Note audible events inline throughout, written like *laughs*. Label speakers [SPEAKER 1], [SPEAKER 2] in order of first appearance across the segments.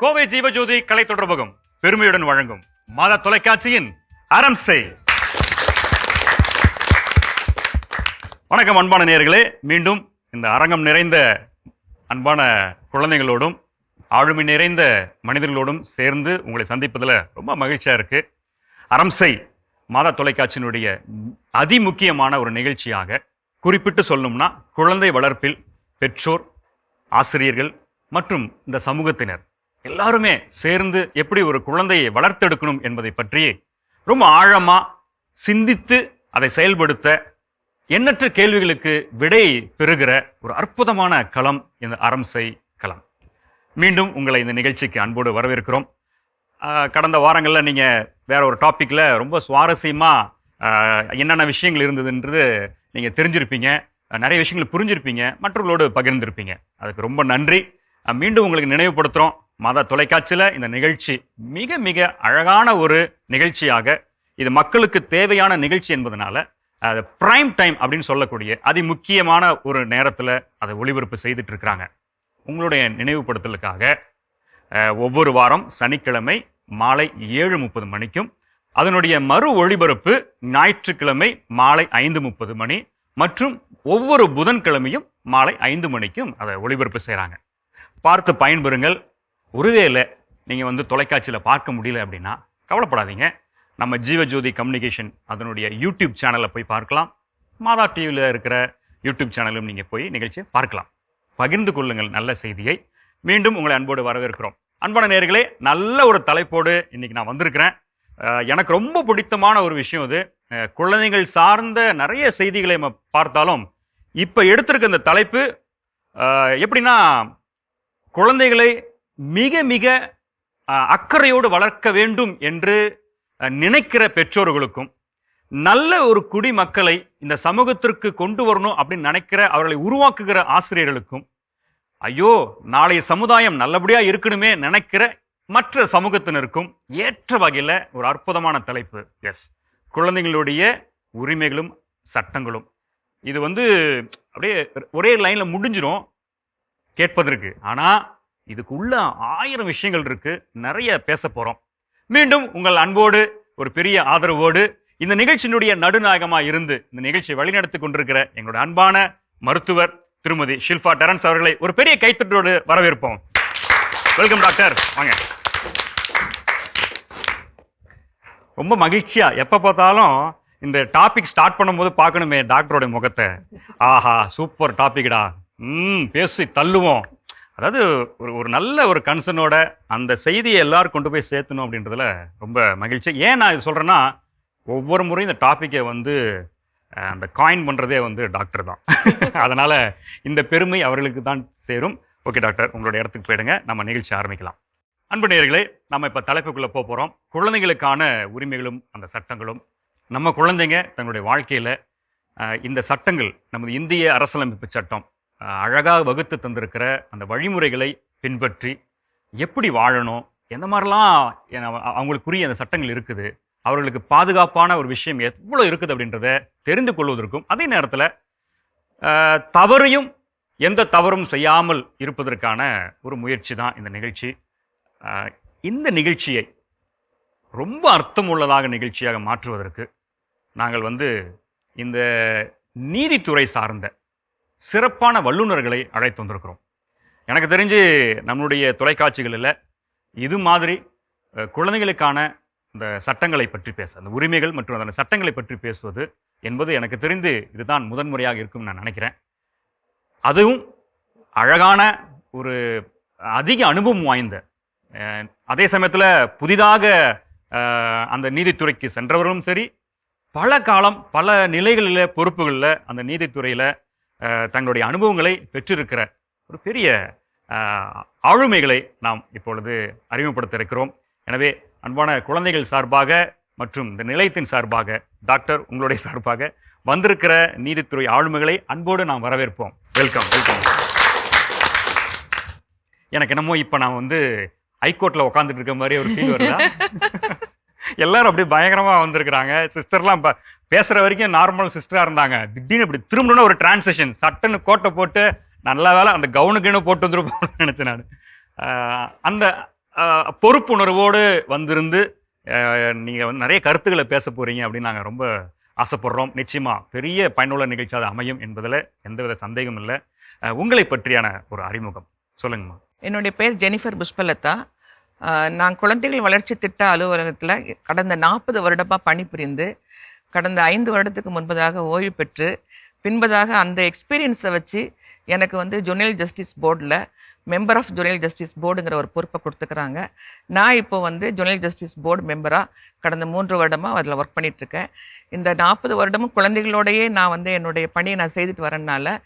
[SPEAKER 1] கோவை ஜீவஜோதி கலை தொடர்பகம் பெருமையுடன் வழங்கும் மாதா தொலைக்காட்சியின் அறம் செய். வணக்கம் அன்பான நேயர்களே. மீண்டும் இந்த அரங்கம் நிறைந்த அன்பான குழந்தைகளோடும் ஆளுமை நிறைந்த மனிதர்களோடும் சேர்ந்து உங்களை சந்திப்பதில் ரொம்ப மகிழ்ச்சியாக இருக்குது அரம்சை மாதா தொலைக்காட்சியினுடைய அதிமுக்கியமான ஒரு நிகழ்ச்சியாக குறிப்பிட்டு சொல்லணும்னா குழந்தை வளர்ப்பில் பெற்றோர் ஆசிரியர்கள் மற்றும் இந்த சமூகத்தினர் எல்லாருமே சேர்ந்து எப்படி ஒரு குழந்தையை வளர்த்தெடுக்கணும் என்பதை பற்றி ரொம்ப ஆழமாக சிந்தித்து அதை செயல்படுத்த எண்ணற்ற கேள்விகளுக்கு விடை பெறுகிற ஒரு அற்புதமான களம் இந்த அரம்சை களம். மீண்டும் உங்களை இந்த நிகழ்ச்சிக்கு அன்போடு வரவேற்கிறோம். கடந்த வாரங்களில் நீங்கள் வேற ஒரு டாப்பிக்கில் ரொம்ப சுவாரஸ்யமாக என்னென்ன விஷயங்கள் இருந்ததுன்றது நீங்கள் தெரிஞ்சிருப்பீங்க. நிறைய விஷயங்கள் புரிஞ்சிருப்பீங்க மற்றவர்களோடு பகிர்ந்திருப்பீங்க. அதுக்கு ரொம்ப நன்றி. மீண்டும் உங்களுக்கு நினைவுபடுத்துகிறோம் மத தொலைக்காட்சியில் இந்த நிகழ்ச்சி மிக மிக அழகான ஒரு நிகழ்ச்சியாக இது மக்களுக்கு தேவையான நிகழ்ச்சி என்பதனால அது ப்ரைம் டைம் அப்படின்னு சொல்லக்கூடிய அதி முக்கியமான ஒரு நேரத்தில் அதை ஒளிபரப்பு செய்துட்டு இருக்கிறாங்க உங்களுடைய நினைவுபடுத்தலுக்காக ஒவ்வொரு வாரம் சனிக்கிழமை மாலை ஏழு முப்பது மணிக்கும் அதனுடைய மறு ஒளிபரப்பு ஞாயிற்றுக்கிழமை மாலை ஐந்து முப்பது மணி மற்றும் ஒவ்வொரு புதன்கிழமையும் மாலை ஐந்து மணிக்கும் அதை ஒளிபரப்பு செய்கிறாங்க பார்த்து பயன்பெறுங்கள். ஒருவேளை நீங்கள் வந்து தொலைக்காட்சியில் பார்க்க முடியல அப்படின்னா கவலைப்படாதீங்க. நம்ம ஜீவஜோதி கம்யூனிகேஷன் அதனுடைய யூடியூப் சேனலில் போய் பார்க்கலாம். மாதா டிவியில் இருக்கிற யூடியூப் சேனலும் நீங்கள் போய் நிகழ்ச்சியை பார்க்கலாம். பகிர்ந்து கொள்ளுங்கள் நல்ல செய்தியை. மீண்டும் உங்களை அன்போடு வரவேற்கிறோம். அன்பான நேர்களே நல்ல ஒரு தலைப்போடு இன்றைக்கி நான் வந்திருக்கிறேன். எனக்கு ரொம்ப பிடித்தமான ஒரு விஷயம் இது குழந்தைகள் சார்ந்த நிறைய செய்திகளை நம்ம பார்த்தாலும் இப்போ எடுத்திருக்க இந்த தலைப்பு எப்படின்னா குழந்தைகளை மிக மிக அக்கறையோடு வளர்க்க வேண்டும் என்று நினைக்கிற பெற்றோர்களுக்கும் நல்ல ஒரு குடிமக்களை இந்த சமூகத்திற்கு கொண்டு வரணும் அப்படின்னு நினைக்கிற அவர்களை உருவாக்குகிற ஆசிரியர்களுக்கும் ஐயோ நாளைய சமுதாயம் நல்லபடியாக இருக்கணுமே நினைக்கிற மற்ற சமூகத்தினருக்கும் ஏற்ற வகையில் ஒரு அற்புதமான தலைப்பு. எஸ். குழந்தைங்களுடைய உரிமைகளும் சட்டங்களும். இது வந்து அப்படியே ஒரே லைனில் முடிஞ்சிடும் கேட்பதற்கு. ஆனால் இதுக்குள்ள ஆயிரம் விஷயங்கள் இருக்கு. நிறைய பேச போறோம். மீண்டும் உங்கள் அன்போடு ஒரு பெரிய ஆதரவோடு இந்த நிகழ்ச்சியினுடைய நடுநாயகமாக இருந்து இந்த நிகழ்ச்சியை வழிநடத்தி கொண்டிருக்கிற எங்களுடைய அன்பான மருத்துவர் திருமதி ஷில்பா டெரன்ஸ் அவர்களை ஒரு பெரிய கைத்தட்டோடு வரவேற்போம். வெல்கம் டாக்டர் வாங்க. ரொம்ப மகிழ்ச்சியா எப்போ பார்த்தாலும் இந்த டாபிக் ஸ்டார்ட் பண்ணும்போது பார்க்கணுமே டாக்டரோட முகத்தை. ஆஹா சூப்பர் டாபிக்டா ம் பேசி தள்ளுவோம். அதாவது ஒரு ஒரு நல்ல ஒரு கன்சர்னோட அந்த செய்தியை எல்லாரும் கொண்டு போய் சேர்த்தணும் அப்படின்றதுல ரொம்ப மகிழ்ச்சி. ஏன் நான் இது சொல்றேன்னா ஒவ்வொரு முறையும் இந்த டாப்பிக்கை வந்து அந்த காயின் பண்றதே வந்து டாக்டர் தான். *laughs* அதனால இந்த பெருமை அவர்களுக்கு தான் சேரும். ஓகே டாக்டர் உங்களுடைய இடத்துக்கு போயிடுங்க. நம்ம நிகழ்ச்சி ஆரம்பிக்கலாம். அன்பு நேயர்களே நம்ம இப்போ தலைப்புக்குள்ளே போக போகிறோம் குழந்தைகளுக்கான உரிமைகளும் அந்த சட்டங்களும். நம்ம குழந்தைங்க தங்களுடைய வாழ்க்கையில் இந்த சட்டங்கள் நமது இந்திய அரசியலமைப்பு சட்டம் அழகாக வகுத்து தந்திருக்கிற அந்த வழிமுறைகளை பின்பற்றி எப்படி வாழணும் எந்த மாதிரிலாம் அவங்களுக்குரிய அந்த சட்டங்கள் இருக்குது அவர்களுக்கு பாதுகாப்பான ஒரு விஷயம் எவ்வளோ இருக்குது அப்படின்றத தெரிந்து கொள்வதற்கும் அதே நேரத்தில் தவறையும் எந்த தவறும் செய்யாமல் இருப்பதற்கான ஒரு முயற்சி தான் இந்த நிகழ்ச்சி. இந்த நிகழ்ச்சியை ரொம்ப அர்த்தமுள்ளதாக நிகழ்ச்சியாக மாற்றுவதற்கு நாங்கள் வந்து இந்த நீதித்துறை சார்ந்த சிறப்பான வல்லுநர்களை அழைத்து வந்திருக்கிறோம். எனக்கு தெரிஞ்சு நம்மளுடைய தொலைக்காட்சிகளில் இது மாதிரி குழந்தைகளுக்கான இந்த சட்டங்களை பற்றி பேச அந்த உரிமைகள் மற்றும் அந்த சட்டங்களை பற்றி பேசுவது என்பது எனக்கு தெரிந்து இதுதான் முதன்முறையாக இருக்கும் நான் நினைக்கிறேன். அதுவும் அழகான ஒரு அதிக அனுபவம் வாய்ந்த அதே சமயத்தில் புதிதாக அந்த நீதித்துறைக்கு சென்றவர்களும் சரி பல காலம் பல நிலைகளில் பொறுப்புகளில் அந்த நீதித்துறையில் தங்களுடைய அனுபவங்களை பெற்றிருக்கிற ஒரு பெரிய ஆளுமைகளை நாம் இப்பொழுது அறிமுகப்படுத்த இருக்கிறோம் எனவே அன்பான குழந்தைகள் சார்பாக மற்றும் இந்த நிலையத்தின் சார்பாக டாக்டர் உங்களுடைய சார்பாக வந்திருக்கிற நீதித்துறை ஆளுமைகளை அன்போடு நாம் வரவேற்போம். வெல்கம் வெல்கம் எனக்கு என்னமோ இப்போ நான் வந்து ஹைகோர்ட்டில் உட்காந்துட்டு இருக்க மாதிரி ஒரு ஃபீல் வருதா? *laughs* எல்லாரும் அப்படியே பயங்கரமாக வந்திருக்கிறாங்க. சிஸ்டர்லாம் இப்போ பேசுகிற வரைக்கும் நார்மல் சிஸ்டராக இருந்தாங்க. திடீர்னு இப்படி திரும்பணும்னு ஒரு டிரான்சேஷன் சட்டுன்னு கோட்டை போட்டு நல்ல வேலை அந்த கவுனு போட்டு வந்துருப்போம்னு நினச்சேன் நான். அந்த பொறுப்புணர்வோடு வந்திருந்து நீங்கள் வந்து நிறைய கருத்துக்களை பேச போகிறீங்க அப்படின்னு நாங்கள் ரொம்ப ஆசைப்படுறோம். நிச்சயமாக பெரிய பயனுள்ள நிகழ்ச்சி அது அமையும் என்பதில் எந்தவித சந்தேகம் இல்லை. உங்களை பற்றியான ஒரு அறிமுகம். சொல்லுங்கம்மா.
[SPEAKER 2] என்னுடைய பேர் ஜெனிஃபர் புஷ்பலதா. நான் குழந்தைகள் வளர்ச்சி திட்ட அலுவலகத்தில் கடந்த நாற்பது வருடமாக பணிபுரிந்து கடந்த ஐந்து வருடத்துக்கு முன்பதாக ஓய்வு பெற்று பின்பதாக அந்த எக்ஸ்பீரியன்ஸை வச்சு எனக்கு வந்து ஜுனியல் ஜஸ்டிஸ் போர்டில் மெம்பர் ஆஃப் ஜுனியல் ஜஸ்டிஸ் போர்டுங்கிற ஒரு பொறுப்பை கொடுத்துக்கிறாங்க. நான் இப்போ வந்து ஜுனியல் ஜஸ்டிஸ் போர்டு மெம்பராக கடந்த மூன்று வருடமாக அதில் ஒர்க் பண்ணிகிட்ருக்கேன் இந்த நாற்பது வருடமும் குழந்தைகளோடையே நான் வந்து என்னுடைய பணியை நான் செய்துட்டு வரேன்னால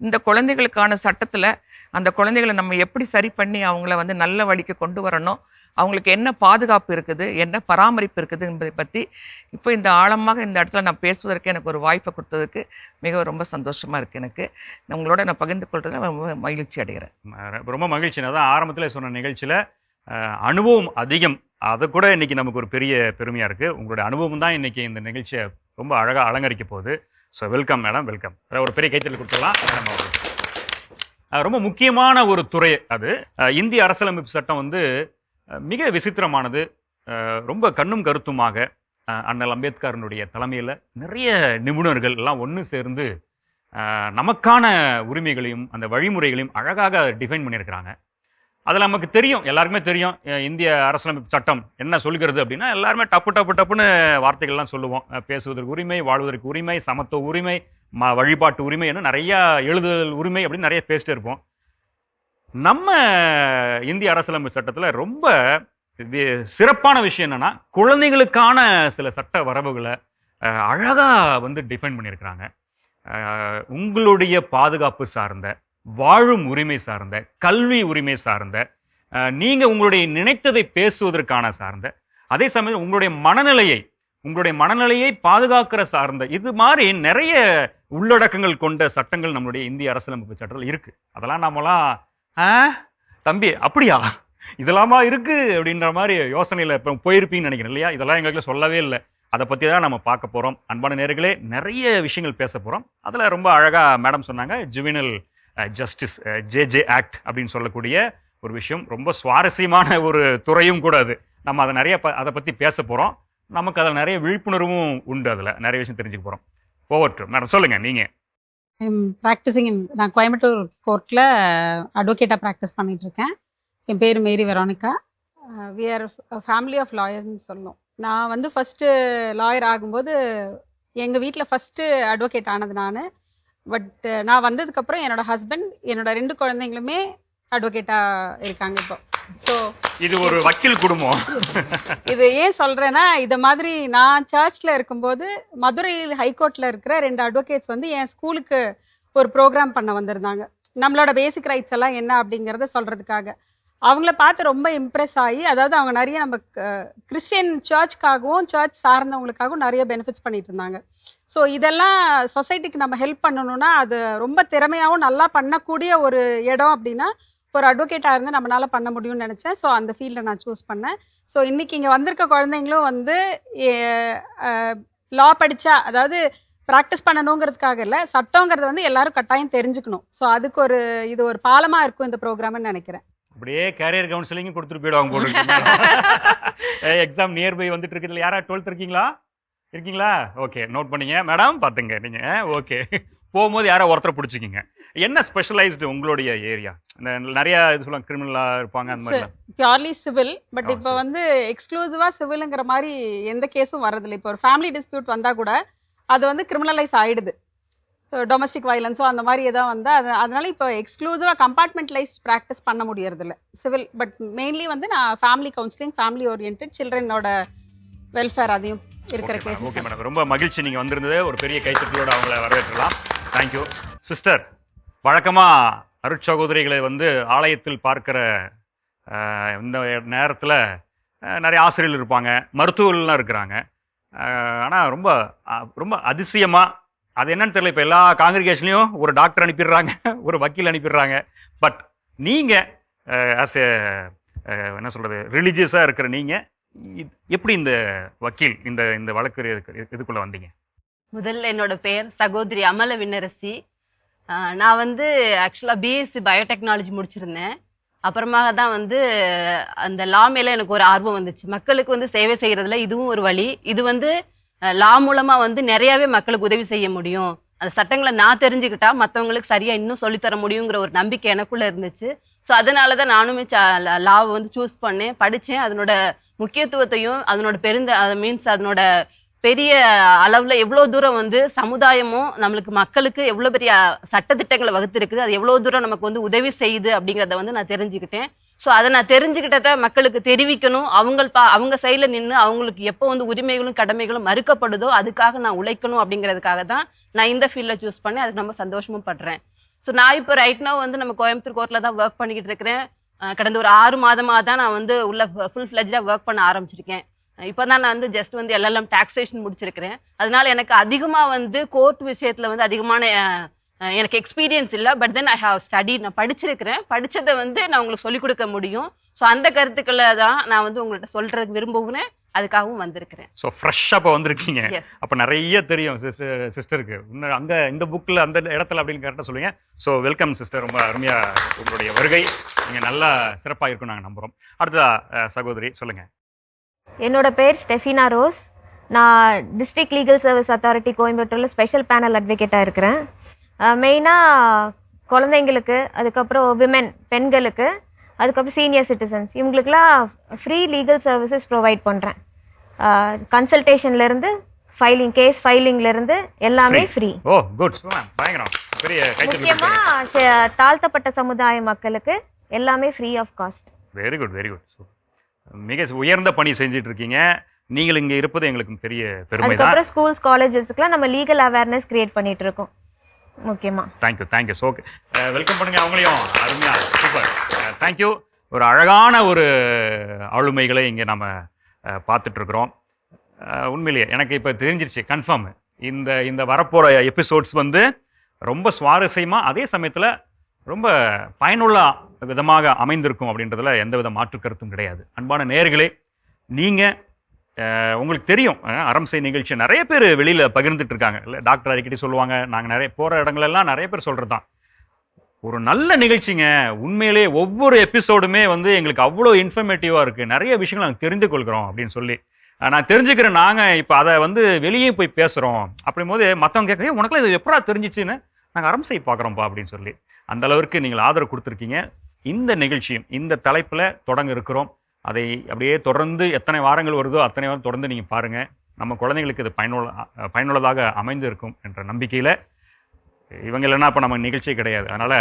[SPEAKER 2] இந்த குழந்தைகளுக்கான சட்டத்தில் அந்த குழந்தைகளை நம்ம எப்படி சரி பண்ணி அவங்கள வந்து நல்ல வழிக்கு கொண்டு வரணும் அவங்களுக்கு என்ன பாதுகாப்பு இருக்குது என்ன பராமரிப்பு இருக்குது என்பதை பற்றி இப்போ இந்த ஆழமாக இந்த இடத்துல நான் பேசுவதற்கு எனக்கு ஒரு வாய்ப்பை கொடுத்ததுக்கு மிக ரொம்ப சந்தோஷமாக இருக்குது எனக்கு. உங்களோட நான் பகிர்ந்து கொள்றதுல ரொம்ப மகிழ்ச்சி அடைகிறேன்.
[SPEAKER 1] ரொம்ப மகிழ்ச்சி. நான் தான் ஆரம்பத்தில் சொன்ன நிகழ்ச்சியில் அனுபவம் அதிகம். அது கூட இன்றைக்கி நமக்கு ஒரு பெரிய பெருமையாக இருக்குது உங்களுடைய அனுபவம் தான் இன்னைக்கு இந்த நிகழ்ச்சியை ரொம்ப அழகாக அலங்கரிக்க போகுது. ஸோ வெல்கம் மேடம் வெல்கம் அதாவது ஒரு பெரிய கைத்தறி கொடுத்துடலாம். மேடம் அவர்களுக்கு. ரொம்ப முக்கியமான ஒரு துறை அது. இந்திய அரசியலமைப்பு சட்டம் வந்து மிக விசித்திரமானது. ரொம்ப கண்ணும் கருத்துமாக அண்ணல் அம்பேத்கரனுடைய தலைமையில் நிறைய நிபுணர்கள் எல்லாம் ஒன்று சேர்ந்து நமக்கான உரிமைகளையும் அந்த வழிமுறைகளையும் அழகாக டிஃபைன் பண்ணியிருக்கிறாங்க. அதில் நமக்கு தெரியும் எல்லாருக்குமே தெரியும் இந்திய அரசியலமைப்பு சட்டம் என்ன சொல்கிறது அப்படின்னா எல்லாருமே டப்பு டப்பு டப்புன்னு வார்த்தைகள்லாம் சொல்லுவோம். பேசுவதற்கு உரிமை வாழ்வதற்கு உரிமை சமத்துவ உரிமை ம வழிபாட்டு உரிமை என்ன நிறையா எழுதுதல் உரிமை அப்படின்னு நிறைய பேசிட்டு இருப்போம். நம்ம இந்திய அரசியலமைப்பு சட்டத்தில் ரொம்ப சிறப்பான விஷயம் என்னன்னா குழந்தைகளுக்கான சில சட்ட வரவுகளை அழகாக வந்து டிஃபைன் பண்ணியிருக்கிறாங்க. உங்களுடைய பாதுகாப்பு சார்ந்த வாழும் உரிமை சார்ந்த கல்வி உரிமை சார்ந்த நீங்கள் உங்களுடைய நினைத்ததை பேசுவதற்கான சார்ந்த அதே சமயம் உங்களுடைய மனநிலையை உங்களுடைய மனநிலையை பாதுகாக்கிற சார்ந்த இது மாதிரி நிறைய உள்ளடக்கங்கள் கொண்ட சட்டங்கள் நம்மளுடைய இந்திய அரசியலமைப்பு சட்டத்தில் இருக்குது அதெல்லாம் நம்மலாம் ஆ? தம்பி அப்படியா? இதெல்லாமா இருக்கு? அப்படின்ற மாதிரி யோசனையில் இப்போ போயிருப்பீங்கன்னு நினைக்கிறேன் இல்லையா? இதெல்லாம் எங்களுக்கு சொல்லவே இல்லை. அதை பற்றி தான் நம்ம பார்க்க போகிறோம் அன்பான நேர்களே நிறைய விஷயங்கள் பேச போகிறோம் அதில் ரொம்ப அழகாக மேடம் சொன்னாங்க ஜுவினல் ஜஸ்டிஸ் ஜேஜே ஆக்ட் அப்படின்னு சொல்லக்கூடிய ஒரு விஷயம். ரொம்ப சுவாரஸ்யமான ஒரு துறையும் கூட அது. நம்ம அதை நிறைய ப அதை பற்றி பேச போகிறோம் நமக்கு அதில் நிறைய விழிப்புணர்வும் உண்டு அதில். நிறைய விஷயம் தெரிஞ்சுக்க போகிறோம் ஓவர் மேடம் சொல்லுங்கள் நீங்கள்
[SPEAKER 3] ஐம் ப்ராக்டிஸிங் இன் நான் கோயம்புத்தூர் கோர்ட்டில் அட்வொகேட்டாக ப்ராக்டிஸ் பண்ணிகிட்ருக்கேன் என் பேர் Mary Veronica. We are family of லாயர்ஸ்னு சொல்லணும் நான் வந்து ஃபஸ்ட்டு லாயர் ஆகும்போது எங்கள் வீட்டில் ஃபஸ்ட்டு அட்வொகேட் ஆனது நான். பட் uh, நான் வந்ததுக்கப்புறம் என்னோட ஹஸ்பண்ட் என்னோட ரெண்டு குழந்தைங்களுமே அட்வொகேட்டாக இருக்காங்க இப்போ. ஸோ
[SPEAKER 1] இது ஒரு வக்கீல் குடும்பம்.
[SPEAKER 3] இது ஏன் சொல்கிறேன்னா இதை மாதிரி நான் சர்ச்சில் இருக்கும்போது மதுரையில் ஹைகோர்ட்டில் இருக்கிற ரெண்டு அட்வொகேட்ஸ் வந்து என் ஸ்கூலுக்கு ஒரு ப்ரோக்ராம் பண்ண வந்திருந்தாங்க. நம்மளோட பேசிக் ரைட்ஸ் எல்லாம் என்ன அப்படிங்கிறத சொல்கிறதுக்காக அவங்கள பார்த்து ரொம்ப இம்ப்ரெஸ் ஆகி அதாவது அவங்க நிறைய நம்ம கிறிஸ்டியன் சர்ச்க்காகவும் சர்ச் சார்ந்தவங்களுக்காகவும் நிறைய பெனிஃபிட்ஸ் பண்ணிட்டு இருந்தாங்க. ஸோ இதெல்லாம் சொசைட்டிக்கு நம்ம ஹெல்ப் பண்ணணும்னா அது ரொம்ப திறமையாகவும் நல்லா பண்ணக்கூடிய ஒரு இடம் அப்படின்னா ஒரு அட்வொகேட்டாக இருந்து நம்மளால பண்ண முடியும்னு நினச்சேன். ஸோ அந்த ஃபீல்டை நான் சூஸ் பண்ணேன். ஸோ இன்னைக்கு இங்கே வந்திருக்க குழந்தைங்களும் வந்து லா படித்தா அதாவது ப்ராக்டிஸ் பண்ணணுங்கிறதுக்காக இல்லை சட்டங்கிறது வந்து எல்லாரும் கட்டாயம் தெரிஞ்சுக்கணும். ஸோ அதுக்கு ஒரு இது ஒரு பாலமாக இருக்கும் இந்த ப்ரோக்ராம்னு நினைக்கிறேன்.
[SPEAKER 1] அப்படியே கேரியர் கவுன்சிலிங் கொடுத்துட்டு போயிடுவாங்க எக்ஸாம் நியர்பை *laughs* வந்துட்டு இருக்குது யாரா டுவெல்த் இருக்கீங்களா? இருக்கீங்களா? ஓகே நோட் பண்ணீங்க. மேடம் பார்த்துங்க நீங்க. ஓகே போகும்போது யாரோ ஒருத்தரை பிடிச்சிக்கிங்க. என்ன ஸ்பெஷலைஸ்டு உங்களுடைய ஏரியா இந்த நிறைய இது சொல்லுவாங்க கிரிமினலாக இருப்பாங்க அந்த மாதிரிலாம்.
[SPEAKER 3] பியூர்லி சிவில் பட் இப்போ. வந்து எக்ஸ்க்ளூசிவாக சிவிலுங்கிற மாதிரி எந்த கேஸும் வரதில்லை. இப்போ ஒரு ஃபேமிலி டிஸ்பியூட் வந்தால் கூட அது வந்து கிரிமினலைஸ் ஆயிடுது. டொமஸ்டிக் வயலன்ஸோ அந்த மாதிரி எதாவது வந்தால் அது அதனால இப்போ எக்ஸ்க்ளூசிவாக கம்பார்ட்மெண்டலைஸ்ட் ப்ராக்டிஸ் பண்ண முடியறதில்ல. சிவில் பட் மெயின்லி வந்து நான் ஃபேமிலி கவுன்சிலிங் ஃபேமிலி ஓரியன்ட் சில்ட்ரனோட வெல்ஃபேர் அதையும் இருக்கிற
[SPEAKER 1] ஓகே
[SPEAKER 3] கேசஸ்
[SPEAKER 1] மேடம் ரொம்ப மகிழ்ச்சி நீங்கள் வந்திருந்தது. ஒரு பெரிய கைத்தட்டலோட அவங்கள வரவேற்றலாம். தேங்க்யூ சிஸ்டர் வழக்கமாக அருட்சகோதரிகளை வந்து ஆலயத்தில் பார்க்குற இந்த நேரத்தில் நிறைய ஆசிரியர்கள் இருப்பாங்க மருத்துவர்கள்லாம் இருக்கிறாங்க. ஆனால் ரொம்ப ரொம்ப அதிசயமாக அது என்னன்னு தெரியல இப்போ எல்லா காங்கிரிகேஷன்லேயும் ஒரு டாக்டர் அனுப்பிடுறாங்க ஒரு வக்கீல் அனுப்பிடுறாங்க. பட் நீங்கள் ஆஸ் எ என்ன சொல்கிறது ரிலீஜியஸாக இருக்கிற நீங்கள் எப்படி இந்த வக்கீல் இந்த இந்த வழக்கு இதுக்கு- வந்தீங்க?
[SPEAKER 4] முதல்ல என்னோட பெயர் சகோதரி அமல விண்ணரசி. நான் வந்து ஆக்சுவலாக பிஎஸ்சி பயோடெக்னாலஜி முடிச்சிருந்தேன். அப்புறமாக தான் வந்து அந்த லா மேலே எனக்கு ஒரு ஆர்வம் வந்துச்சு. மக்களுக்கு வந்து சேவை செய்கிறதுல இதுவும் ஒரு வழி. இது வந்து லா மூலமாக வந்து நிறையாவே மக்களுக்கு உதவி செய்ய முடியும். அந்த சட்டங்களை நான் தெரிஞ்சுக்கிட்டா மற்றவங்களுக்கு சரியாக இன்னும் சொல்லித்தர முடியுங்கிற ஒரு நம்பிக்கை எனக்குள்ளே இருந்துச்சு. ஸோ அதனால தான் நானுமே லாவை வந்து சூஸ் பண்ணேன் படித்தேன் அதனோட முக்கியத்துவத்தையும் அதனோட பெருந்த மீன்ஸ் அதனோட பெரிய அளவில் எவ்வளோ தூரம் வந்து சமுதாயமும் நம்மளுக்கு மக்களுக்கு எவ்வளோ பெரிய சட்டத்திட்டங்களை வகுத்திருக்குது அது எவ்வளோ தூரம் நமக்கு வந்து உதவி செய்யுது அப்படிங்கிறத வந்து நான் தெரிஞ்சுக்கிட்டேன். ஸோ அதை நான் தெரிஞ்சுக்கிட்டதை மக்களுக்கு தெரிவிக்கணும். அவங்க பா அவங்க சைடில் நின்று அவங்களுக்கு எப்போ வந்து உரிமைகளும் கடமைகளும் மறுக்கப்படுதோ அதுக்காக நான் உழைக்கணும் அப்படிங்கிறதுக்காக தான் நான் இந்த ஃபீல்டில் சூஸ் பண்ணி அதுக்கு ரொம்ப சந்தோஷமும் படுறேன். ஸோ நான் இப்போ ரைட்னா வந்து நம்ம கோயம்புத்தூர் கோர்ட்டில் தான் ஒர்க் பண்ணிக்கிட்டு இருக்கிறேன். கடந்த ஒரு ஆறு மாதமாக தான் நான் வந்து உள்ள ஃபுல் ஃப்ளெஜ்டாக ஒர்க் பண்ண ஆரம்பிச்சிருக்கேன். இப்போ தான் நான் வந்து ஜஸ்ட் வந்து எல்எல்எம் டாக்ஸேஷன் முடிச்சிருக்கிறேன். அதனால எனக்கு அதிகமாக வந்து கோர்ட் விஷயத்தில் வந்து அதிகமான எனக்கு எக்ஸ்பீரியன்ஸ் இல்லை. But then I have study நான் படிச்சிருக்கிறேன். படித்ததை வந்து நான் உங்களுக்கு சொல்லிக் கொடுக்க முடியும். ஸோ அந்த கருத்துக்களை தான் நான் வந்து உங்கள்கிட்ட சொல்கிறதுக்கு விரும்புகிறேன். அதுக்காகவும் வந்திருக்கிறேன்.
[SPEAKER 1] ஸோ ஃப்ரெஷ்ஷாக இப்போ வந்திருக்கீங்க. அப்போ நிறைய தெரியும் சிஸ்டருக்கு இன்னும் அங்கே இந்த புக்கில் அந்த இடத்துல அப்படின்னு கரெக்டாக சொல்லுங்க. ஸோ வெல்கம் சிஸ்டர் ரொம்ப அருமையாக உங்களுடைய வருகை. நீங்கள் நல்லா சிறப்பாக இருக்கும் நாங்கள் நம்புகிறோம் அடுத்ததா சகோதரி சொல்லுங்கள்
[SPEAKER 5] என்னோட பேர் ஸ்டெஃபினா ரோஸ். நான் டிஸ்ட்ரிக்ட் லீகல் சர்வீஸ் அத்தாரிட்டி கோயம்புத்தூரில் ஸ்பெஷல் பேனல் அட்வொகேட்டாக இருக்கிறேன். மெயினாக குழந்தைங்களுக்கு அதுக்கப்புறம் விமென் பெண்களுக்கு அதுக்கப்புறம் சீனியர் சிட்டிசன்ஸ் இவங்களுக்குலாம் ஃப்ரீ லீகல் சர்வீசஸ் ப்ரொவைட் பண்ணுறேன் கன்சல்டேஷன்லேருந்து ஃபைலிங் கேஸ் ஃபைலிங்லேருந்து எல்லாமே. ஃப்ரீ
[SPEAKER 1] ஓ குட்
[SPEAKER 5] முக்கியமாக தாழ்த்தப்பட்ட சமுதாய மக்களுக்கு எல்லாமே free of cost
[SPEAKER 1] very good very good மிக உயர்ந்த பணி செஞ்சுட்டு இருக்கீங்க நீங்கள் இங்கே இருப்பது எங்களுக்கு பெரிய பெருமை
[SPEAKER 5] அதுக்கப்புறம் ஸ்கூல்ஸ் காலேஜஸ்க்குலாம் நம்ம லீகல் அவேர்னஸ் கிரியேட் பண்ணிட்டு இருக்கோம் முக்கியமாக
[SPEAKER 1] தேங்க்யூ தேங்க்யூ ஸோ வெல்கம் பண்ணுங்க அவங்களையும். அருமையா சூப்பர் தேங்க்யூ ஒரு அழகான ஒரு ஆளுமைகளை இங்கே நம்ம பார்த்துட்டு இருக்கிறோம் அஹ், உண்மையிலேயே எனக்கு இப்போ தெரிஞ்சிருச்சு கன்ஃபார்ம் இந்த இந்த வரப்போகிற எபிசோட்ஸ் வந்து ரொம்ப சுவாரஸ்யமாக அதே சமயத்தில் ரொம்ப பயனுள்ள விதமாக அமைந்திருக்கும் அப்படின்றதுல எந்த வித மாற்று கருத்தும் கிடையாது. அன்பான நேர்களே நீங்கள் உங்களுக்கு தெரியும் அஹ், அறம் செய் நிகழ்ச்சி நிறைய பேர் வெளியில் பகிர்ந்துட்டு இருக்காங்க. இல்லை டாக்டர் அடிக்கடி சொல்லுவாங்க நாங்கள் நிறைய போகிற இடங்களெல்லாம் நிறைய பேர் சொல்கிறது தான் ஒரு நல்ல நிகழ்ச்சிங்க. உண்மையிலே ஒவ்வொரு எபிசோடுமே வந்து எங்களுக்கு அவ்வளோ இன்ஃபர்மேட்டிவாக இருக்குது நிறைய விஷயங்கள் நாங்கள் தெரிந்து கொள்கிறோம் அப்படின்னு சொல்லி. நான் தெரிஞ்சுக்கிறேன் நாங்கள் இப்போ அதை வந்து வெளியே போய் பேசுகிறோம் அப்படியும் போது மற்றவங்க கேட்க உனக்குலாம் இது எப்படா தெரிஞ்சிச்சுன்னு? நாங்கள் அறம் செய் பார்க்குறோம்ப்பா அப்படின்னு சொல்லி. அந்த அளவிற்கு நீங்கள் ஆதரவு கொடுத்துருக்கீங்க. இந்த நிகழ்ச்சியும் இந்த தலைப்பில் தொடங்க இருக்கிறோம். அதை அப்படியே தொடர்ந்து எத்தனை வாரங்கள் வருதோ அத்தனை வாரம் தொடர்ந்து நீங்கள் பாருங்கள் நம்ம குழந்தைங்களுக்கு இது பயனுள்ள பயனுள்ளதாக அமைந்து இருக்கும் என்ற நம்பிக்கையில் இவங்க இல்லைன்னா இப்போ நம்ம நிகழ்ச்சியே கிடையாது. அதனால்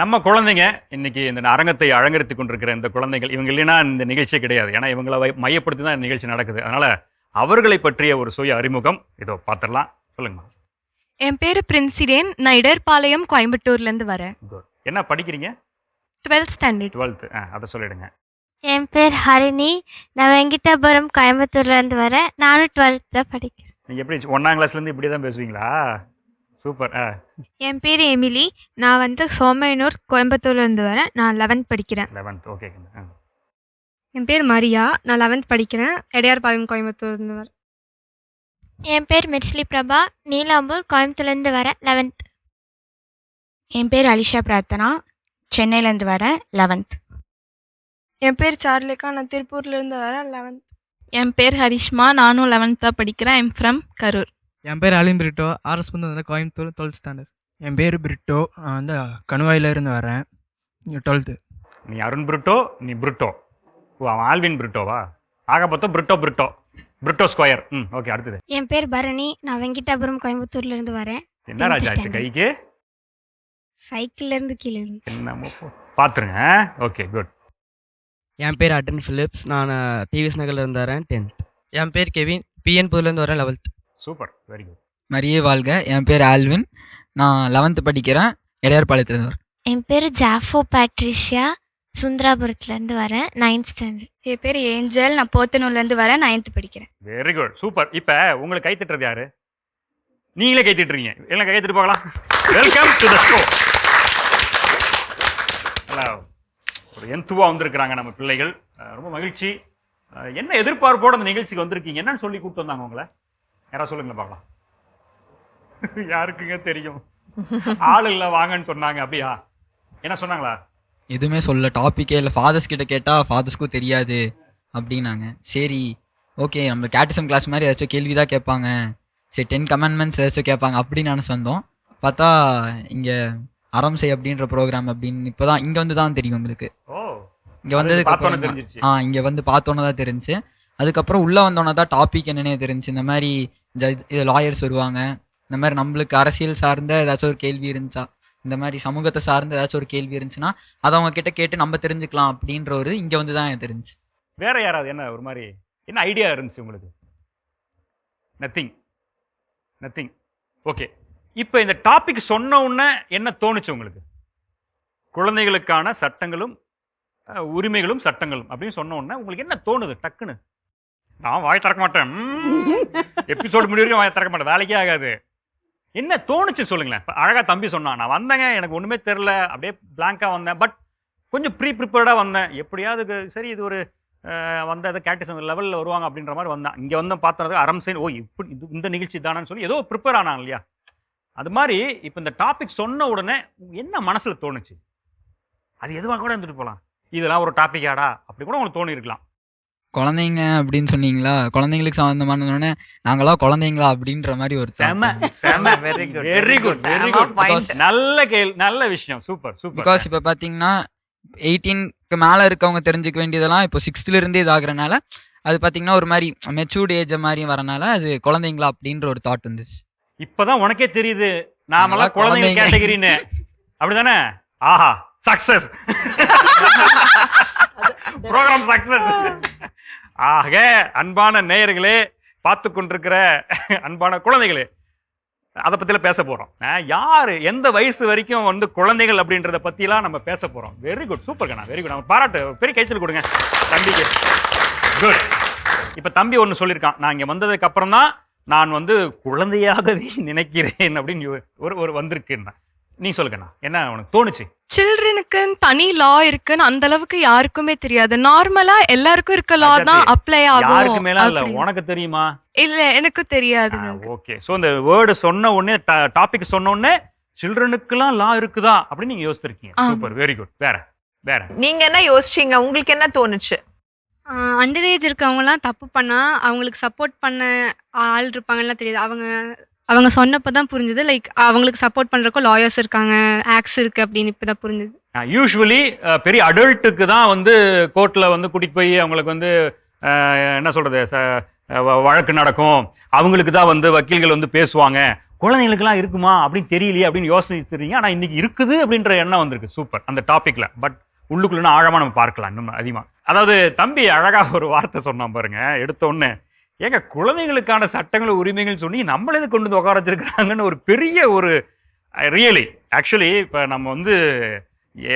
[SPEAKER 1] நம்ம குழந்தைங்க இன்னைக்கு இந்த அரங்கத்தை அலங்கரித்து கொண்டிருக்கிற இந்த குழந்தைகள் இவங்க இல்லைன்னா இந்த நிகழ்ச்சியே கிடையாது. ஏன்னா இவங்களை மையப்படுத்தி தான் இந்த நிகழ்ச்சி நடக்குது. அதனால் அவர்களை பற்றிய ஒரு சுய அறிமுகம் இதோ பார்த்துடலாம். சொல்லுங்கம்மா.
[SPEAKER 6] என் பேர் பிரின்சிடேன் நான் இடர்பாளையம் கோயம்புத்தூர்லேருந்து வரேன்.
[SPEAKER 1] Good. என்ன படிக்கிறீங்க?
[SPEAKER 6] டுவெல்த் ஸ்டாண்டர்ட்
[SPEAKER 1] டுவெல்த்து ஆ அதை சொல்லிடுங்க.
[SPEAKER 7] என் பேர் ஹரிணி. நான் வெங்கிட்டாபுரம் கோயம்புத்தூர்லேருந்து வரேன். நானும் டுவெல்த் தான் படிக்கிறேன்.
[SPEAKER 1] நீங்கள் எப்படி ஒன்றாம் கிளாஸ்லேருந்து இப்படி தான் பேசுவீங்களா? சூப்பர் ஆ.
[SPEAKER 8] என் பேர் எமிலி. நான் வந்து சோமையனூர் கோயம்புத்தூர்லேருந்து வரேன். நான் லெவன்த் படிக்கிறேன்.
[SPEAKER 1] லெவன்த் ஓகே
[SPEAKER 6] என் பேர் மரியா. நான் லெவன்த் படிக்கிறேன். எடையார்பாளையம் கோயம்புத்தூர்லேருந்து வரேன்.
[SPEAKER 7] என் பேர் மெர்ஸ்லி பிரபா. நீலாம்பூர் கோயம்புத்தூர்லேருந்து வரேன் லெவன்த்
[SPEAKER 9] என் பேர் அலிஷா பிரார்த்தனா. சென்னையிலேருந்து வரேன் லெவன்த்
[SPEAKER 8] என் பேர் சார்லிகா. நான் திருப்பூர்லேருந்து வரேன் லெவன்த்
[SPEAKER 6] என் பேர் ஹரிஷ்மா. நானும் லெவன்த் தான் படிக்கிறேன். I'm from Karur.
[SPEAKER 10] என் பேர் அலிம் பிரிட்டோ. ஆர்எஸ் வந்து கோயம்புத்தூர் டுவெல்த் ஸ்டாண்டர்ட்
[SPEAKER 11] என் பேர் பிரிட்டோ. நான் வந்து கணுவாயிலேருந்து வரேன். டுவெல்த்து
[SPEAKER 1] நீ அருண் பிரிட்டோ நீ பிரிட்டோ. ஓ அவன் ஆல்வின் பிரிட்டோவா? ஆக மொத்தம் பிரிட்டோ பிரிட்டோ. பிரிட்டோ ஸ்கொயர் ம் ஓகே அடுத்தது.
[SPEAKER 7] என் பேர் பரணி. நான் வெங்கிட்டாபுரம் கோயம்புத்தூர்லேருந்து வரேன்.
[SPEAKER 1] என்ன ராஜா ஆச்சு. கைக்கு?
[SPEAKER 7] சைக்கிள்லேருந்து கீழே இருந்து.
[SPEAKER 1] என்னமோ போ- பார்த்துருங்க ஓகே குட்
[SPEAKER 10] என் பேர் அட்டன் ஃபிலிப்ஸ். நான் டிவிஎஸ் நகர்ல இருந்து வரேன் டென்த் என் பேர் கெவின். பிஎன் புதுலேருந்து வரேன் லெவல்த்
[SPEAKER 1] சூப்பர் வெரி குட்
[SPEAKER 11] மரியே வாழ்க. என் பேர் ஆல்வின். நான் லெவன்த்து படிக்கிறேன். இடையார்பாளையத்துலேருந்து வரேன்.
[SPEAKER 7] என் பேர் ஜாஃபோ பேட்ரிஷியா. சுந்தராபுரத்துலேருந்து வரேன் நைன்த் ஸ்டாண்டர்ட்
[SPEAKER 9] என் பேர் ஏஞ்சல் நான் போத்தனூர்லேருந்து வரேன் நைன்த் படிக்கிறேன்.
[SPEAKER 1] வெரி குட் சூப்பர் இப்போ உங்களுக்கு கை தட்டுறது யாரு? நீங்களே கை தட்டுறீங்க. எல்லாம் கை தட்டு பார்க்கலாம் வெல்கம் டு த ஷோ நல்லா ஒரு எந்துவா வந்திருக்கிறாங்க நம்ம பிள்ளைகள். ரொம்ப மகிழ்ச்சி. என்ன எதிர்பார்ப்போட அந்த நிகழ்ச்சிக்கு வந்திருக்கீங்க? என்னன்னு சொல்லி கூப்பிட்டு வந்தாங்க உங்களை? யாரா சொல்லுங்க பார்க்கலாம். யாருக்குங்க தெரியும்? ஆள் இல்லை வாங்கன்னு சொன்னாங்க அப்படியா? என்ன சொன்னாங்களா?
[SPEAKER 11] எதுவுமே சொல்ல டாப்பிக்கே இல்லை. ஃபாதர்ஸ் கிட்ட கேட்டால் ஃபாதர்ஸ்க்கும் தெரியாது அப்படின்னாங்க. சரி ஓகே நம்ம கேட்டிசம் கிளாஸ் மாதிரி ஏதாச்சும் கேள்வி தான் கேட்பாங்க. சரி டென் கமெண்ட்மெண்ட்ஸ் ஏதாச்சும் கேட்பாங்க அப்படின்னு நினச்சி வந்தோம் பார்த்தா இங்கே அறம் செய் அப்படின்ற ப்ரோக்ராம் அப்படின்னு இப்போ தான் இங்கே வந்து தான் தெரியும் உங்களுக்கு. இங்கே வந்ததுக்கு அப்புறம். ஆ இங்கே வந்து பார்த்தோன்னே தான் தெரிஞ்சு. அதுக்கப்புறம் உள்ளே வந்தோன்னே தான் டாபிக் என்னன்னே தெரிஞ்சு. இந்த மாதிரி ஜட்ஜ் லாயர்ஸ் வருவாங்க. இந்த மாதிரி நம்மளுக்கு அரசியல் சார்ந்த ஏதாச்சும் ஒரு கேள்வி இருந்துச்சா இந்த மாதிரி சமூகத்தை சார்ந்த ஏதாச்சும் ஒரு கேள்வி இருந்துச்சுன்னா அதை அவங்க கிட்ட கேட்டு நம்ம தெரிஞ்சுக்கலாம் அப்படின்ற ஒரு இங்கே வந்து தான் தெரிஞ்சு
[SPEAKER 1] வேற யாராவது என்ன ஒரு மாதிரி என்ன ஐடியா இருந்துச்சு உங்களுக்கு? நத்திங் நத்திங் ஓகே இப்போ இந்த டாபிக் சொன்ன உடனே என்ன தோணுச்சு உங்களுக்கு? குழந்தைகளுக்கான சட்டங்களும் உரிமைகளும் சட்டங்களும் அப்படின்னு சொன்ன உடனே உங்களுக்கு என்ன தோணுது டக்குன்னு? நான் வாய் திறக்க மாட்டேன். எபிசோடு முடிவு வரைக்கும் வாய் திறக்க மாட்டேன். வேலைக்கே ஆகாது. என்ன தோணுச்சு சொல்லுங்களேன். அழகாக தம்பி சொன்னான் நான் வந்தேங்க எனக்கு ஒன்றுமே தெரில அப்படியே பிளாங்காக வந்தேன். பட் கொஞ்சம் ப்ரீ ப்ரிப்பேர்டாக வந்தேன். எப்படியாவது சரி இது ஒரு வந்த அதை கேட்டிசம் லெவலில் வருவாங்க அப்படின்ற மாதிரி வந்தேன். இங்கே வந்து பார்த்தது அறம் ஓ இப்படி இது இந்த நிகழ்ச்சி தானேன்னு சொல்லி ஏதோ ப்ரிப்பேர் ஆனாங்க இல்லையா? அது மாதிரி இப்போ இந்த டாபிக் சொன்ன உடனே என்ன மனசில் தோணுச்சு? அது எதுவாக கூட இருந்துட்டு போகலாம் இதெல்லாம் ஒரு டாபிக்காடா அப்படி கூட உங்களுக்கு தோணி இருக்கலாம்
[SPEAKER 11] குழந்தைங்க அப்படின்னு சொன்னீங்களா? குழந்தைங்களுக்கு சம்மந்தமானோடனே நாங்களாம் குழந்தைங்களா? அப்படின்ற மாதிரி ஒரு
[SPEAKER 1] செம செம. *laughs*
[SPEAKER 2] Very good,
[SPEAKER 1] very
[SPEAKER 2] very
[SPEAKER 1] good. Very good. நல்ல கேள் நல்ல விஷயம். Super super.
[SPEAKER 11] பிகாஸ் இப்போ பார்த்தீங்கன்னா எயிட்டீனுக்கு மேலே இருக்கவங்க தெரிஞ்சுக்க வேண்டியதெல்லாம் இப்போ சிக்ஸ்த்துலேருந்தே இதாகிறனால அது பார்த்தீங்கன்னா ஒரு மாதிரி மெச்சூர்ட் ஏஜ் மாதிரி வரனால அது குழந்தைங்களா அப்படின்ற ஒரு தாட் வந்துச்சு.
[SPEAKER 1] இப்பதான் உனக்கே தெரியுது. நாமெல்லாம் குழந்தைங்க
[SPEAKER 11] குழந்தைங்க.
[SPEAKER 1] கேட்டகிரின்னு அப்படிதானே? ஆஹா சக்சஸ் ப்ரோக்ராம் சக்சஸ் ஆக அன்பான நேயர்களே பார்த்து கொண்டிருக்கிற அன்பான குழந்தைகளே அதை பற்றிலாம் பேச போகிறோம் யார் எந்த வயசு வரைக்கும் வந்து குழந்தைகள் அப்படின்றத பற்றிலாம் நம்ம பேச போகிறோம் வெரி குட் சூப்பர் கண்ணா வெரி குட் நம்ம பாராட்டு பெரிய கைச்சல் கொடுங்க. தம்பிக்கு. குட் இப்போ தம்பி ஒன்று சொல்லியிருக்கான். நான் இங்கே வந்ததுக்கு அப்புறம் தான் நான் வந்து குழந்தையாகவே நினைக்கிறேன் அப்படின்னு ஒரு ஒரு வந்திருக்குன்னா. நீ சொல்லுங்கண்ணா என்ன உனக்கு தோணுச்சு?
[SPEAKER 12] சில்ட்ரனுக்குன்னு தனி லா இருக்குன்னு அந்த அளவுக்கு யாருக்குமே தெரியாது. நார்மலா எல்லாருக்கும் இருக்க லா தான் அப்ளை ஆகும்
[SPEAKER 1] இல்ல. உனக்கு தெரியுமா?
[SPEAKER 12] இல்ல எனக்கு தெரியாது.
[SPEAKER 1] ஓகே சோ இந்த வேர்டு சொன்ன உடனே டாபிக் சொன்ன உடனே சில்ட்ரனுக்குலாம் லா இருக்குதா? அப்படின்னு நீங்க யோசிச்சிருக்கீங்க. சூப்பர் வெரி குட் வேற. வேற.
[SPEAKER 2] நீங்க என்ன யோசிச்சீங்க? உங்களுக்கு என்ன தோணுச்சு?
[SPEAKER 6] அண்டர் ஏஜ் இருக்கவங்கலாம் தப்பு பண்ணால் அவங்களுக்கு சப்போர்ட் பண்ண ஆள் இருப்பாங்கலாம் தெரியாது. அவங்க அவங்க சொன்னப்போ தான் புரிஞ்சுது. லைக் அவங்களுக்கு சப்போர்ட் பண்ணுறக்கோ லாயர்ஸ் இருக்காங்க ஆக்ஸ் இருக்குது அப்படின்னு இப்போ தான் புரிஞ்சுது
[SPEAKER 1] யூஸ்வலி uh, பெரிய அடல்ட்டுக்கு தான் வந்து கோர்ட்டில் வந்து கூட்டிகிட்டு போய் அவங்களுக்கு வந்து uh, என்ன சொல்கிறது ச- வழக்கு நடக்கும். அவங்களுக்கு தான் வந்து வக்கீல்கள் வந்து பேசுவாங்க. குழந்தைங்களுக்குலாம் இருக்குமா அப்படின்னு தெரியலையே அப்படின்னு யோசிச்சிருக்கீங்க ஆனால் இன்றைக்கி இருக்குது அப்படின்ற எண்ணம் வந்திருக்கு. சூப்பர் அந்த டாப்பிக்கில் பட் உள்ளுக்குள்ளே ஆழமாக நம்ம பார்க்கலாம். இன்னும் அதிகமாக அதாவது தம்பி அழகாக ஒரு வார்த்தை சொன்னான் பாருங்க. எடுத்த உடனே ஏங்க குழந்தைகளுக்கான சட்டங்கள் உரிமைகள் சொல்லி நம்மளே இது கொண்டு வந்து உட்கார வச்சிருக்கிறாங்கன்னு ஒரு பெரிய ஒரு ரியலி ஆக்சுவலி இப்போ நம்ம வந்து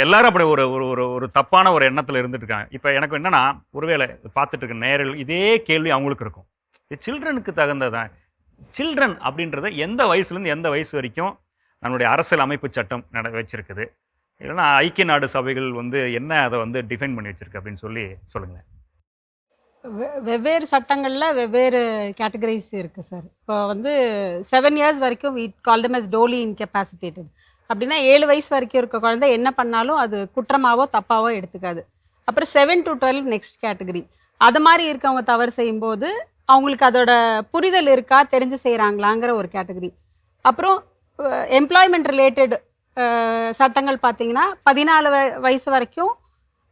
[SPEAKER 1] எல்லாரும் அப்படி ஒரு ஒரு ஒரு ஒரு தப்பான ஒரு எண்ணத்தில் இருந்துட்டு இருக்காங்க. இப்போ எனக்கு என்னன்னா ஒருவேளை பார்த்துட்டு இருக்க நேரில் இதே கேள்வி அவங்களுக்கு இருக்கும். இது சில்ட்ரனுக்கு தகுந்ததான் சில்ட்ரன் அப்படின்றத எந்த வயசுலேருந்து எந்த வயசு வரைக்கும் நம்மளுடைய அரசியல் அமைப்பு சட்டம் நட வச்சிருக்குது. இல்லைன்னா ஐக்கிய நாடு சபைகள் வந்து என்ன அதை வந்து டிஃபைன் பண்ணி வச்சிருக்கு அப்படின்னு சொல்லி
[SPEAKER 3] சொல்லுங்கள் வெவ்வேறு சட்டங்களில் வெவ்வேறு கேட்டகரிஸ் இருக்குது சார் இப்போ வந்து செவன் இயர்ஸ் வரைக்கும் we call them as doli incapacitated அப்படின்னா ஏழு வயசு வரைக்கும் இருக்க குழந்தை என்ன பண்ணாலும் அது குற்றமாவோ தப்பாவோ எடுத்துக்காது. அப்புறம் seven to twelve next category அது மாதிரி இருக்கவங்க தவறு செய்யும்போது அவங்களுக்கு அதோட புரிதல் இருக்கா தெரிஞ்சு செய்கிறாங்களாங்கிற ஒரு கேட்டகரி அப்புறம் எம்ப்ளாய்மெண்ட் ரிலேட்டட் சட்டங்கள் பார்த்தீங்கன்னா பதினாலு வ- வயசு வரைக்கும்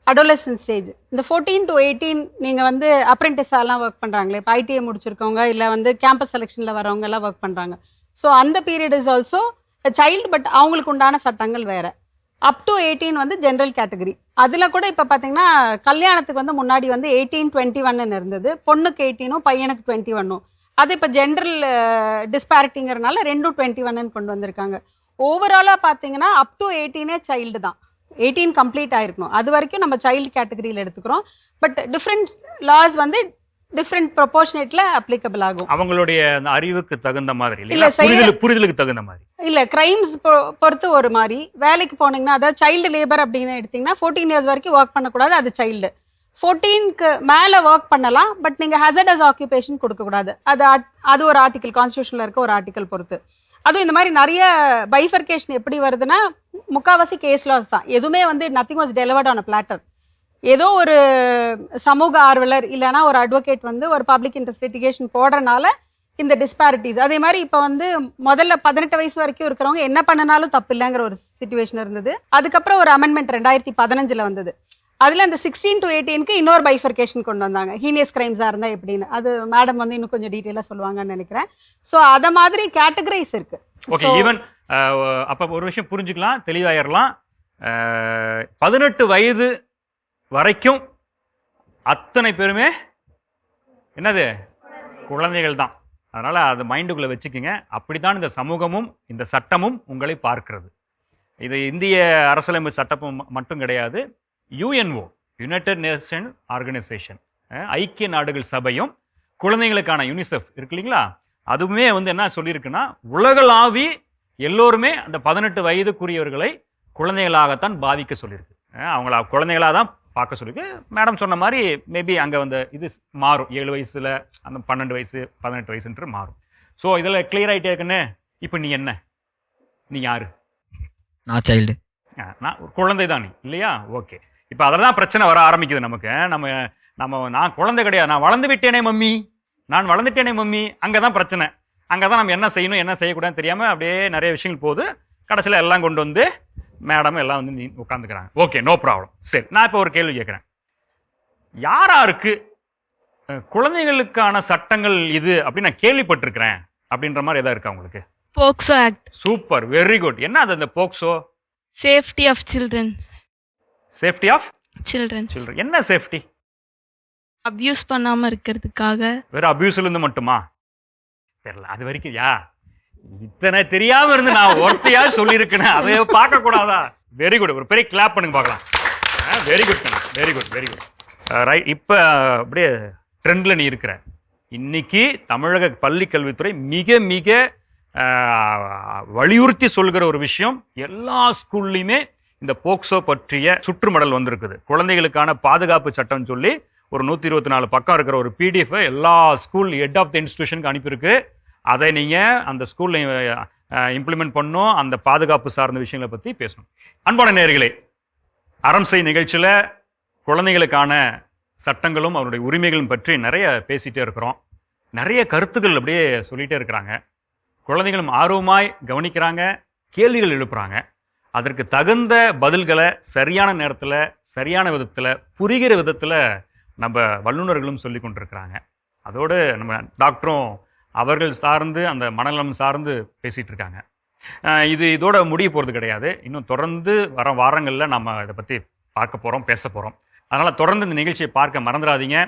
[SPEAKER 3] அடோலசன் ஸ்டேஜ் இந்த ஃபோர்டீன் டு எயிட்டீன் நீங்கள் வந்து அப்ரெண்டிஸாலாம் ஒர்க் பண்ணுறாங்களே இப்போ ஐடிஐ முடிச்சிருக்கவங்க இல்லை வந்து கேம்பஸ் செலெக்ஷனில் வரவங்க எல்லாம் ஒர்க் பண்ணுறாங்க ஸோ அந்த period is also child but அவங்களுக்கு உண்டான சட்டங்கள் வேறு. அப் டு எயிட்டீன் வந்து ஜென்ரல் கேட்டகரி அதில் கூட இப்போ பார்த்தீங்கன்னா கல்யாணத்துக்கு வந்து முன்னாடி வந்து எயிட்டீன் டுவெண்ட்டி ஒன்னு இருந்தது. பொண்ணுக்கு எயிட்டீனும் பையனுக்கு டுவெண்ட்டி ஒன்னும் அது இப்போ ஜென்ரல் டிஸ்பாரிட்டிங்கிறனால ரெண்டும் டுவெண்ட்டி ஒன்னு கொண்டு வந்திருக்காங்க. ஓவராலாக பார்த்தீங்கன்னா அப் டு எயிட்டீனே சைல்டு தான். எயிட்டீன் கம்ப்ளீட் ஆயிருக்கணும். அது வரைக்கும் நம்ம சைல்டு கேட்டகரியில் எடுத்துக்கிறோம். பட் டிஃப்ரெண்ட் லாஸ் வந்து டிஃப்ரெண்ட் ப்ரொபோர்ஷனேட்டில் அப்ளிகபிள் ஆகும்.
[SPEAKER 1] அவங்களுடைய அறிவுக்கு தகுந்த மாதிரி
[SPEAKER 3] இல்ல,
[SPEAKER 1] புரிதலுக்கு புரிதலுக்கு தகுந்த மாதிரி.
[SPEAKER 3] இல்லை கிரைம்ஸ் பொறுத்து ஒரு மாதிரி. வேலைக்கு போனீங்கன்னா அதாவது சைல்டு லேபர் அப்படின்னு எடுத்தீங்கன்னா ஃபோர்டீன் இயர்ஸ் வரைக்கும் ஒர்க் பண்ணக்கூடாது அது சைல்டு ஃபோர்டீனுக்கு மேலே ஒர்க் பண்ணலாம் பட் நீங்கள் ஹசடஸ் ஆக்குபேஷன் கொடுக்கக்கூடாது. அது அது ஒரு ஆர்டிக்கல் கான்ஸ்டியூஷனில் இருக்க ஒரு ஆர்டிக்கல் பொறுத்து. அதுவும் இந்த மாதிரி நிறைய பைஃபர்கேஷன் எப்படி வருதுன்னா முக்காவாசி கேஸ் லாஸ் தான். எதுவுமே வந்து nothing was delivered on a platter ஏதோ ஒரு சமூக ஆர்வலர் இல்லைன்னா ஒரு அட்வொகேட் வந்து ஒரு பப்ளிக் இன்ட்ரெஸ்ட் லிட்டிகேஷன் போடுறனால இந்த டிஸ்பாரிட்டிஸ் அதே மாதிரி இப்போ வந்து முதல்ல பதினெட்டு வயசு வரைக்கும் இருக்கிறவங்க என்ன பண்ணினாலும் தப்பு இல்லைங்கிற ஒரு சுச்சுவேஷன் இருந்தது. அதுக்கப்புறம் ஒரு அமெண்ட்மெண்ட் ரெண்டாயிரத்தி பதினஞ்சில் வந்தது. அதில் இந்த சிக்ஸ்டீன் டு எயிட்டீனுக்கு இன்னொரு பைஃபர்கேஷன் கொண்டு வந்தாங்க. ஹீனியஸ் கிரைம்ஸாக இருந்தால் எப்படின்னு. அது மேடம் வந்து இன்னும் கொஞ்சம் டீட்டெயிலாக சொல்லுவாங்கன்னு நினைக்கிறேன். ஸோ அதை மாதிரி கேட்டகரைஸ் இருக்கு.
[SPEAKER 1] ஓகே ஈவன் அப்போ ஒரு விஷயம் புரிஞ்சுக்கலாம் தெளிவாயிரலாம். பதினெட்டு வயது வரைக்கும் அத்தனை பேருமே என்னது? குழந்தைகள் தான் அதனால் அது மைண்டுக்குள்ளே வச்சுக்கோங்க. அப்படித்தான் இந்த சமூகமும் இந்த சட்டமும் உங்களை பார்க்கிறது. இது இந்திய அரசியலமைப்பு சட்டம் மட்டும் கிடையாது. யுஎன்ஓ யுனைடெட் நேஷன் ஆர்கனைசேஷன் ஐக்கிய நாடுகள் சபையும் குழந்தைகளுக்கான யூனிசெஃப் இருக்கு இல்லைங்களா? அதுவுமே வந்து என்ன சொல்லியிருக்குன்னா உலகளாவி எல்லோருமே அந்த பதினெட்டு வயதுக்குரியவர்களை குழந்தைகளாகத்தான் பாதிக்க சொல்லியிருக்கு. அவங்கள குழந்தைகளாக தான் பார்க்க சொல்லியிருக்கு. மேடம் சொன்ன மாதிரி மேபி அங்கே வந்து இது மாறும். ஏழு வயசில் அந்த பன்னெண்டு வயசு பதினெட்டு வயசுன்ற மாறும். ஸோ இதில் கிளியர் ஆகிட்டே இருக்குன்னு இப்போ நீ என்ன? நீ யாரு?
[SPEAKER 11] நான் சைல்டு
[SPEAKER 1] நான் ஒரு குழந்தை தான் நீ இல்லையா? ஓகே இப்போ அதில் தான் பிரச்சனை வர ஆரம்பிக்குது நமக்கு. நம்ம நம்ம நான் குழந்தை கிடையாது. நான் வளர்ந்து விட்டேனே மம்மி. நான் வளர்ந்துட்டேனே மம்மி. அங்கே தான் பிரச்சனை. அங்கே தான் நம்ம என்ன செய்யணும் என்ன செய்யக்கூடாதுன்னு தெரியாமல் அப்படியே நிறைய விஷயங்கள் போகுது கடைசியில் எல்லாம் கொண்டு வந்து மேடம் எல்லாம் வந்து நீ உட்காந்துக்கிறாங்க ஓகே நோ ப்ராப்ளம் சரி நான் இப்போ ஒரு கேள்வி கேட்குறேன். யார் யாருக்கு குழந்தைகளுக்கான சட்டங்கள் இது அப்படின்னு நான் கேள்விப்பட்டிருக்கிறேன் அப்படின்ற மாதிரி எதாவது இருக்கா உங்களுக்கு?
[SPEAKER 13] POCSO act
[SPEAKER 1] super very good என்ன அது அந்த POCSO
[SPEAKER 13] safety of childrens
[SPEAKER 1] safety of
[SPEAKER 13] children
[SPEAKER 1] children என்ன சேஃப்டி
[SPEAKER 13] அப்யூஸ் பண்ணாம இருக்கிறதுக்காக.
[SPEAKER 1] வெறும் அபியூஸ்ல இருந்து மட்டுமா? தெரியல. அது வரைக்கும் யா இத்தனை தெரியாம இருந்து நான் ஒருத்தையா சொல்லியிருக்கேன் அதை பார்க்க கூடாதா வெரி குட் ஒரு பெரிய கிளாப் பண்ணுங்க பார்க்கலாம். Very good very good very good right இப்போ அப்படியே ட்ரெண்டில் நீ இருக்கிற. இன்னைக்கு தமிழக பள்ளி கல்வித்துறை மிக மிக வலியுறுத்தி சொல்கிற ஒரு விஷயம் எல்லா ஸ்கூல்லையுமே இந்த போக்சோ பற்றிய சுற்றுமடல் வந்திருக்குது. குழந்தைகளுக்கான பாதுகாப்பு சட்டம்னு சொல்லி ஒரு நூற்றி இருபத்தி நாலு பக்கம் இருக்கிற ஒரு பிடிஎஃப் எல்லா ஸ்கூல் ஹெட் ஆஃப் த இன்ஸ்டியூஷனுக்கு அனுப்பியிருக்கு. அதை நீங்கள் அந்த ஸ்கூலில் இம்ப்ளிமெண்ட் பண்ணும் அந்த பாதுகாப்பு சார்ந்த விஷயங்களை பற்றி பேசணும். அன்பான நேர்களே அரம்சை நிகழ்ச்சியில் குழந்தைகளுக்கான சட்டங்களும் அவருடைய உரிமைகளும் பற்றி நிறைய பேசிகிட்டே இருக்கிறோம். நிறைய கருத்துக்கள் அப்படியே சொல்லிகிட்டே இருக்கிறாங்க. குழந்தைகளும் ஆர்வமாய் கவனிக்கிறாங்க கேள்விகள் எழுப்புகிறாங்க அதற்கு தகுந்த பதில்களை சரியான நேரத்தில் சரியான விதத்தில் புரிகிற விதத்தில் நம்ம வல்லுநர்களும் சொல்லி கொண்டிருக்கிறாங்க. அதோடு நம்ம டாக்டரும் அவர்கள் சார்ந்து அந்த மனநலம் சார்ந்து பேசிகிட்டு இருக்காங்க. இது இதோட முடிய போகிறது கிடையாது. இன்னும் தொடர்ந்து வர வாரங்களில் நம்ம இதை பற்றி பார்க்க போகிறோம் பேச போகிறோம் அதனால் தொடர்ந்து இந்த நிகழ்ச்சியை பார்க்க மறந்துடாதீங்க.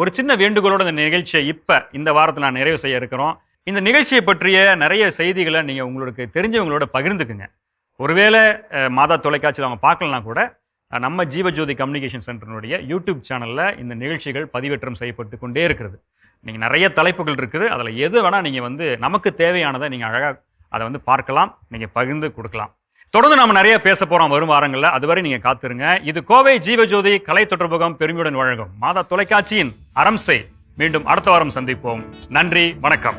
[SPEAKER 1] ஒரு சின்ன வேண்டுகோளோட இந்த நிகழ்ச்சியை இப்போ இந்த வாரத்தில் நான் நிறைவு செய்ய இருக்கிறோம். இந்த நிகழ்ச்சியை பற்றிய நிறைய செய்திகளை நீங்கள் உங்களுக்கு தெரிஞ்சவங்களோட பகிர்ந்துக்குங்க. ஒருவேளை மாதா தொலைக்காட்சியில் அவங்க பார்க்கலனா கூட நம்ம ஜீவஜோதி கம்யூனிகேஷன் சென்டரினுடைய யூடியூப் சேனலில் இந்த நிகழ்ச்சிகள் பதிவேற்றம் செய்யப்பட்டு கொண்டே இருக்கிறது. நீங்கள் நிறைய தலைப்புகள் இருக்குது. அதில் எது வேணால் நீங்கள் வந்து நமக்கு தேவையானதை நீங்கள் அழகாக அதை வந்து பார்க்கலாம். நீங்கள் பகிர்ந்து கொடுக்கலாம். தொடர்ந்து நம்ம நிறைய பேச போகிறோம் வரும் வாரங்களில். அதுவரை நீங்கள் காத்திருங்க. இது கோவை ஜீவஜோதி கலை தொடர்பகம் பெருமையுடன் வழங்கும் மாதா தொலைக்காட்சியின் அரம்சை மீண்டும் அடுத்த வாரம் சந்திப்போம். நன்றி. வணக்கம்.